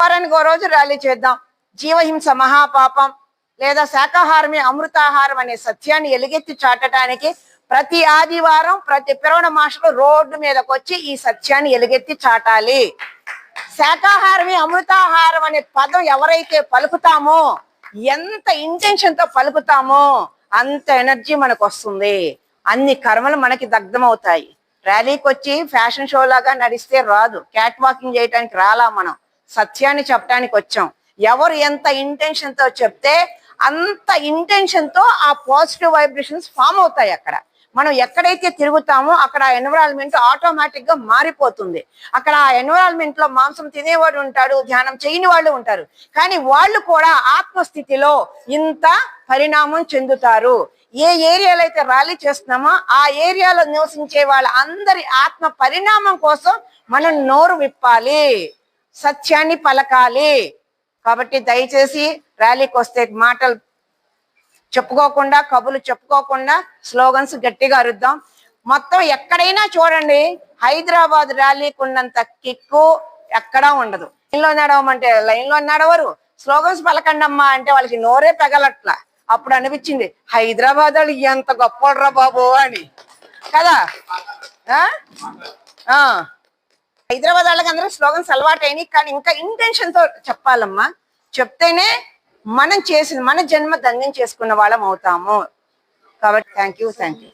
వారానికి ఓ రోజు ర్యాలీ చేద్దాం. జీవహింస మహాపాపం లేదా శాకాహారమే అమృతాహారం అనే సత్యాన్ని ఎలుగెత్తి చాటడానికి ప్రతి ఆదివారం ప్రతి పిరవణ మాసలు రోడ్డు మీదకి వచ్చి ఈ సత్యాన్ని ఎలుగెత్తి చాటాలి. శాకాహారమే అమృతాహారం అనే పదం ఎవరైతే పలుకుతామో ఎంత ఇంటెన్షన్తో పలుకుతామో అంత ఎనర్జీ మనకు వస్తుంది అన్ని కర్మలు మనకి దగ్ధమవుతాయి. ర్యాలీకి వచ్చి ఫ్యాషన్ షో లాగా నడిస్తే రాదు. క్యాట్ వాకింగ్ చేయడానికి రాలా మనం. సత్యాన్ని చెప్పడానికి వచ్చాం. ఎవరు ఎంత ఇంటెన్షన్తో చెప్తే అంత ఇంటెన్షన్తో ఆ పాజిటివ్ వైబ్రేషన్స్ ఫామ్ అవుతాయి అక్కడ. మనం ఎక్కడైతే తిరుగుతామో అక్కడ ఆ ఎన్విరాన్మెంట్ ఆటోమేటిక్గా మారిపోతుంది. అక్కడ ఆ ఎన్విరాన్మెంట్లో మాంసం తినేవాడు ఉంటాడు ధ్యానం చేయని వాళ్ళు ఉంటారు. కానీ వాళ్ళు కూడా ఆత్మస్థితిలో ఇంత పరిణామం చెందుతారు. ఏ ఏరియాలో అయితే ర్యాలీ చేస్తున్నామో ఆ ఏరియాలో నివసించే వాళ్ళ అందరి ఆత్మ పరిణామం కోసం మనం నోరు విప్పాలి. సత్యాన్ని పలకాలి. కాబట్టి దయచేసి ర్యాలీకి వస్తే మాటలు చెప్పుకోకుండా కబులు చెప్పుకోకుండా స్లోగన్స్ గట్టిగా అరుద్దాం. మొత్తం ఎక్కడైనా చూడండి హైదరాబాద్ ర్యాలీకి ఉన్నంత కిక్కు ఎక్కడా ఉండదు. లైన్లో నడవమంటే లైన్లో నడవరు. స్లోగన్స్ పలకండి అమ్మా అంటే వాళ్ళకి నోరే పెగలట్ల. అప్పుడు అనిపించింది హైదరాబాద్ వాళ్ళు ఎంత గొప్పరా బాబు అని. కదా? ఆ? ఆ. హైదరాబాద్ వాళ్ళకి అందరూ స్లోగన్స్ అలవాటు కానీ ఇంకా ఇంటెన్షన్తో చెప్పాలమ్మా. చెప్తేనే మనం చేసిన మన జన్మ ధన్యం చేసుకున్న వాళ్ళం అవుతాము. కాబట్టి థ్యాంక్ యూ థ్యాంక్ యూ